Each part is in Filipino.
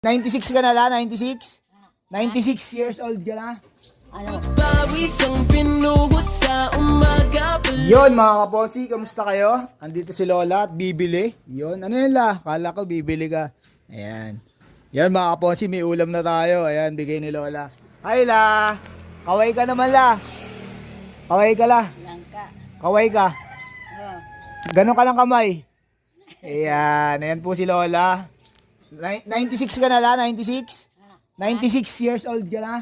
96 ka na la? 96? 96 years old ka na? Ano? Yon mga kaponsi, kamusta kayo? Andito si Lola at bibili. Yon, ano yun la? Kala ko bibili ka. Ayan. Yan mga kaponsi, may ulam na tayo. Ayan, bigay ni Lola. Hi la! Kaway ka naman la. Kaway ka la. Langka. Kaway ka. Oh. Ganon ka lang kamay. Ayan, ayan po si Lola. Ni- 96 ka na la? 96? 96 years old ka na?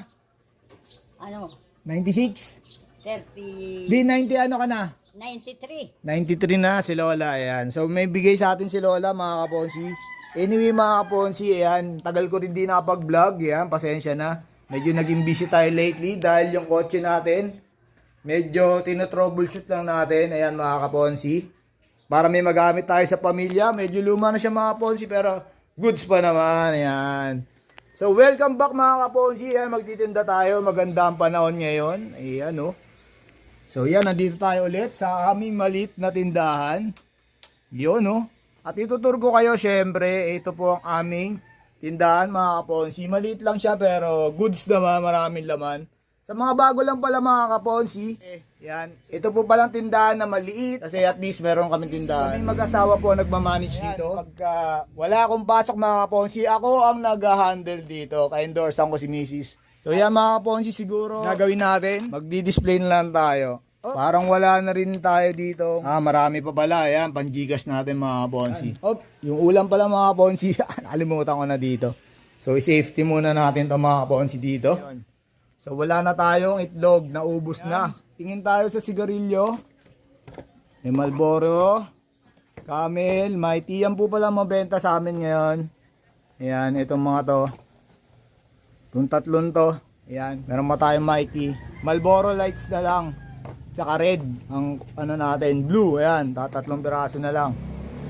Ano? 96? 30... Di 90 ano ka na? 93. 93 na si Lola, ayan. So may bigay sa atin si Lola, mga kaponsi. Anyway, mga kaponsi, ayan, tagal ko rin di nakapag-vlog, ayan, pasensya na. Medyo naging busy tayo lately dahil yung kotse natin, medyo tinotroubleshoot lang natin, ayan, mga kaponsi. Para may magamit tayo sa pamilya, medyo luma na siya mga kaponsi, pero goods pa naman, ayan. So welcome back mga kaponsi, ayan, magtitinda tayo, maganda ang panahon ngayon, ayan, oh. So yan, nandito tayo ulit sa aming malit na tindahan. Yun, no? At itutur ko kayo, syempre, ito po ang aming tindahan, mga kaponsi. Maliit lang siya, pero goods naman, maraming laman. Sa mga bago lang pala, mga kaponsi, eh, yan. Ito po palang tindahan na maliit, kasi at least meron kami tindahan. May mag-asawa po nagmamanage dito. Pagka wala akong pasok, mga kaponsi, ako ang nag-handle dito. Ka-endorsean ko si Mrs. So yan mga kaponsi siguro gagawin natin. Magdi-display na lang tayo. Parang wala na rin tayo dito. Ah, marami pa pala. Ayan, panjigas natin mga kaponsi. Oh, yung ulam pala mga kaponsi. Nakalimutan ko na dito. So, i-safety muna natin to mga kaponsi dito. So, wala na tayong itlog. Naubos na. Tingin tayo sa sigarilyo. May Malboro. Camel. May tiyang po pala mabenta sa amin ngayon. Ayan, itong mga to. Itong tatlon to. Ayan, meron pa tayong Mikey. Malboro lights na lang. Tsaka red. Ang ano natin, blue. Ayan, tatatlong piraso na lang.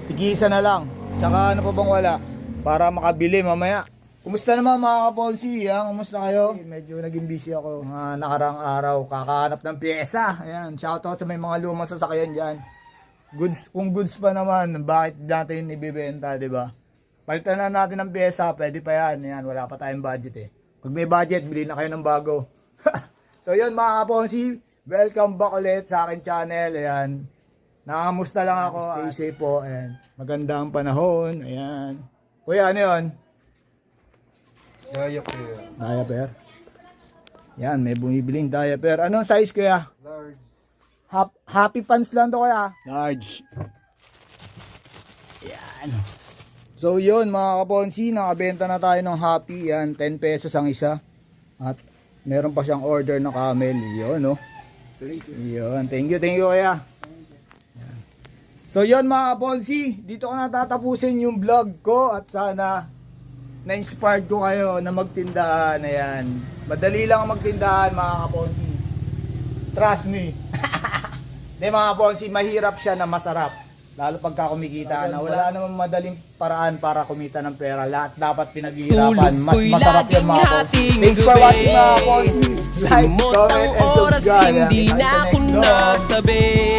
Tigisa na lang. Tsaka ano pa bang wala? Para makabili mamaya. Kumusta naman mga kaponsi? Ha? Kumusta kayo? Medyo naging busy ako mga nakarang araw. Kakahanap ng pyesa. Ayan, shoutout sa may mga lumang sasakyan dyan. Goods, kung goods pa naman, bakit natin ibibenta, di ba? Palitan na natin ng pyesa, pwede pa yan. Yan, wala pa tayong budget eh. Pag may budget, bili na kayo ng bago. so yun mga kaponsi, welcome back ulit sa akin channel. Ayan. Nakamusta lang ako. Stay safe po. Ayan. Maganda ang panahon. Ayan. Kuya, ano yun? Diaper. Diaper. Yan, may bumibiling diaper. Anong size kuya? Large. Hap, happy pants lang to kaya? Large. Yan. So yun mga kaponsi, nakabenta na tayo ng happy. Yan, 10 pesos ang isa. At meron pa siyang order ng camel. Yun, no? Thank you. Yun, thank you, thank you kaya. So yun mga kaponsi, dito ko natatapusin yung vlog ko at sana na-inspired ko kayo na magtindahan. Ayan. Madali lang ang magtindahan mga kaponsi. Trust me. Hindi mga kaponsi, mahirap siya na masarap. Lalo pagka kumikita na wala namang madaling paraan para kumita ng pera. Lahat dapat pinaghihirapan. Mas masarap yan mga kaponsi. Thanks for watching mga kaponsi. Like, comment, and subscribe. hindi na ako nagtabi